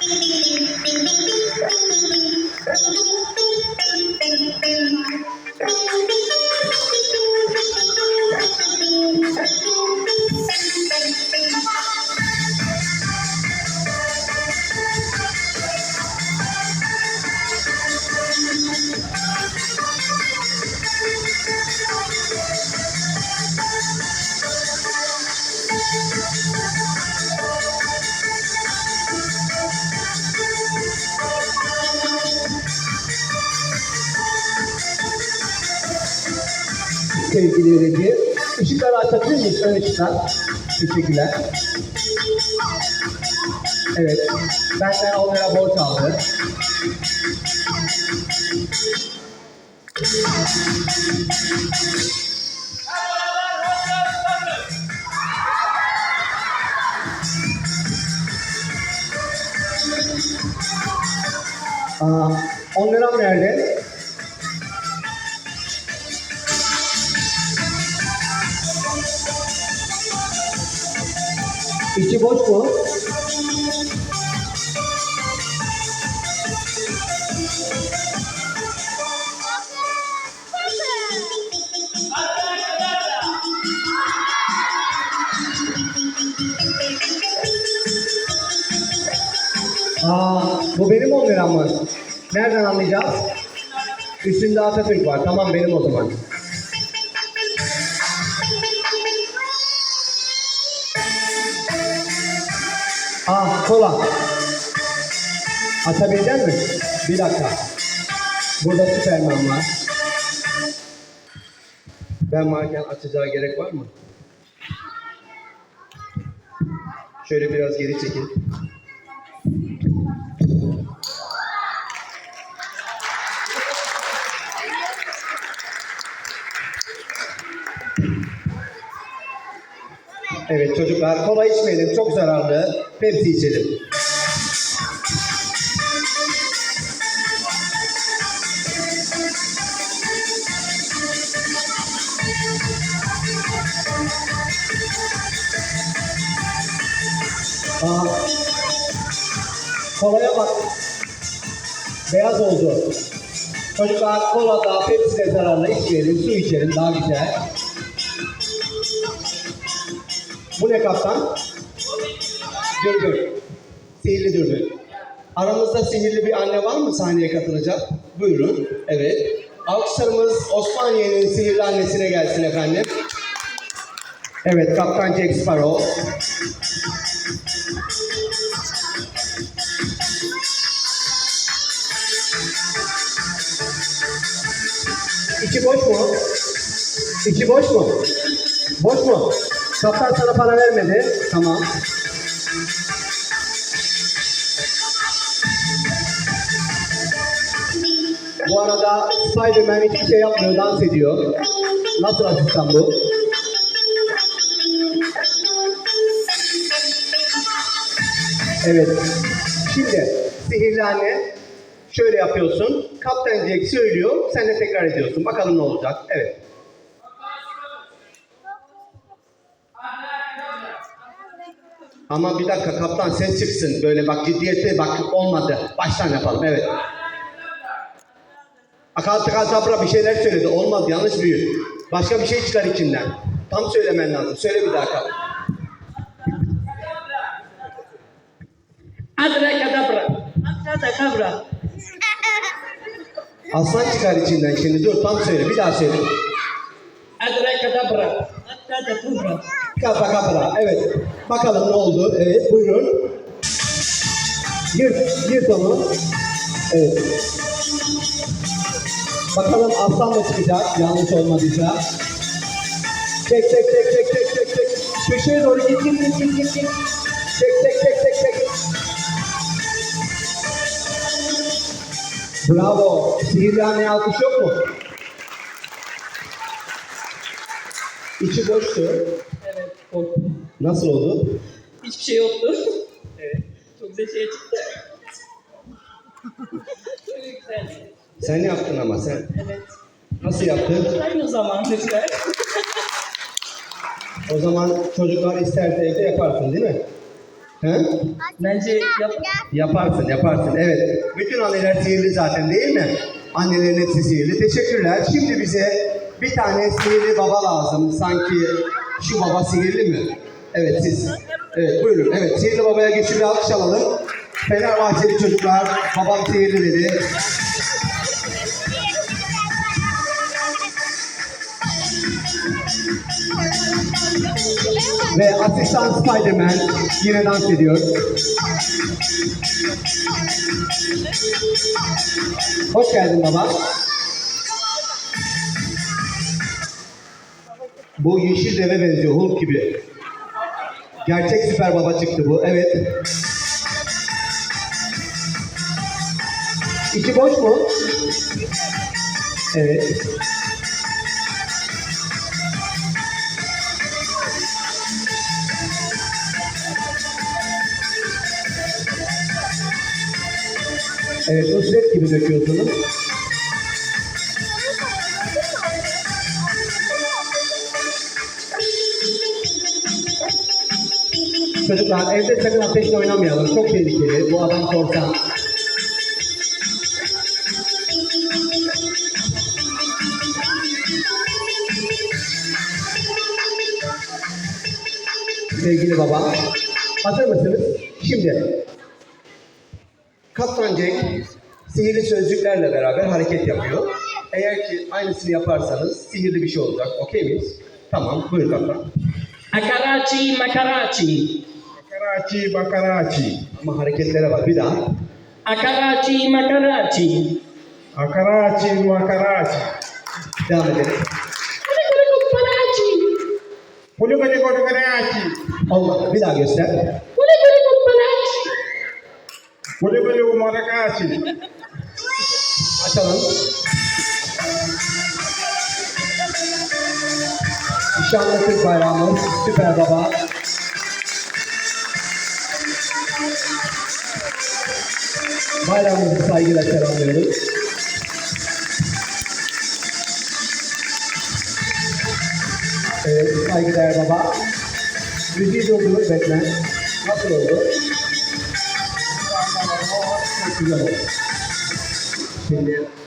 Bing bing bing bing bing bing bing bing bing bing sevgili öğrenci. Işıkları açabilir miyiz? Ön ışıklar. Teşekkürler. Evet. Benden onlara borç aldı. Aa, 10 liram nerede? İçi boş mu? Aa, bu benim 10 liram mı? Nereden anlayacağız? Üstünde Atatürk var. Tamam benim o zaman. Kola. Açabilecek mi? Bir dakika. Burada Süperman var. Ben varken açacağı gerek var mı? Şöyle biraz geri çekil. Evet çocuklar kola içmeyelim çok zararlı. Pepsi içelim. Aa, kolaya bak. Beyaz oldu. Çocuklar kola da Pepsi de zararlı içmeyelim. Su içelim daha güzel. Bu ne kaptan? Dürbün. Sihirli dürbün. Aramızda sihirli bir anne var mı sahneye katılacak? Buyurun. Evet. Alkışlarımız Osmaniye'nin sihirli annesine gelsin efendim. Evet, Kaptan Jack Sparrow. İçi boş mu? İçi boş mu? Boş mu? Kaptan sana para vermedi. Tamam. Bu arada Spider-Man hiçbir şey yapmıyor, dans ediyor. Nasıl asistan bu? Evet. Şimdi sihirli anne şöyle yapıyorsun. Kaptan Jack söylüyor, sen de tekrar ediyorsun. Bakalım ne olacak. Evet. Ama bir dakika kaptan ses çıksın. Böyle bak ciddiyete bak olmadı. Baştan yapalım evet. Akal tıkal sabra bir şeyler söyledi. Olmaz yanlış büyür. Başka bir şey çıkar içinden. Tam söylemen lazım. Söyle bir daha kal. Abracadabra. Abracadabra. Aslan çıkar içinden şimdi. Dur tam söyle. Bir daha söyle. Abracadabra. Abracadabra. Kapra kapra. Evet. Bakalım ne oldu. Evet buyurun. Yırt. Yırt onu. Evet. Bakalım aslan mı çıkacak yanlış olmadıysa. Çek çek çek çek çek çek çek. Köşeye doğru git git git git git. Çek çek çek çek çek. Bravo. Sihirli anneye alkış yok mu? İçi boştu. Korktum. Nasıl oldu? Hiçbir şey yoktu. Evet, çok güzel şey çıktı. Çok güzel. Sen yaptın ama sen. Evet. Nasıl yaptın? Aynı zaman lütfen. O zaman çocuklar isterse evde yaparsın değil mi? He? Bence yap. Yaparsın, yaparsın. Evet. Bütün anneler sihirli zaten değil mi? Annelerin hepsi sihirli. Teşekkürler. Şimdi bize bir tane sihirli baba lazım. Sanki şu baba sihirli mi? Evet siz. Evet buyurun. Evet sihirli babaya geçip bir alkış alalım. Fenerbahçeli çocuklar babam sihirli dedi. Ve asistan Spiderman yine dans ediyor. Hoş geldin baba. Bu yeşil deve benziyor Hulk gibi. Gerçek süper baba çıktı bu. Evet. İçi boş mu? Evet. Evet, Nusret gibi döküyorsunuz. Çocuklar evde sakın ateşle oynamayalım. Çok tehlikeli. Bu adam korsan. Sevgili baba, hazır mısınız? Şimdi Kaptan Cenk sihirli sözcüklerle beraber hareket yapıyor. Eğer ki aynısını yaparsanız sihirli bir şey olacak. Okey miyiz? Tamam, buyur kaptan. Akarachi makarachi. Karachi bakarachi. Ama hareketlere bak bir daha. Akarachi makarachi. Akarachi makarachi. Devam edelim. Kuli kuli kuli karachi. Olmadı. Bir daha göster. Kule kule kuparachi. Kuli kuli umarakachi. Açalım. Nişanlı Türk bayrağımız süper baba. Bayrağımızı saygıyla selamlıyoruz. Evet, saygıdeğer baba. Müziği durdur, bekle. Nasıl oldu? Çok güzel oldu. Şimdi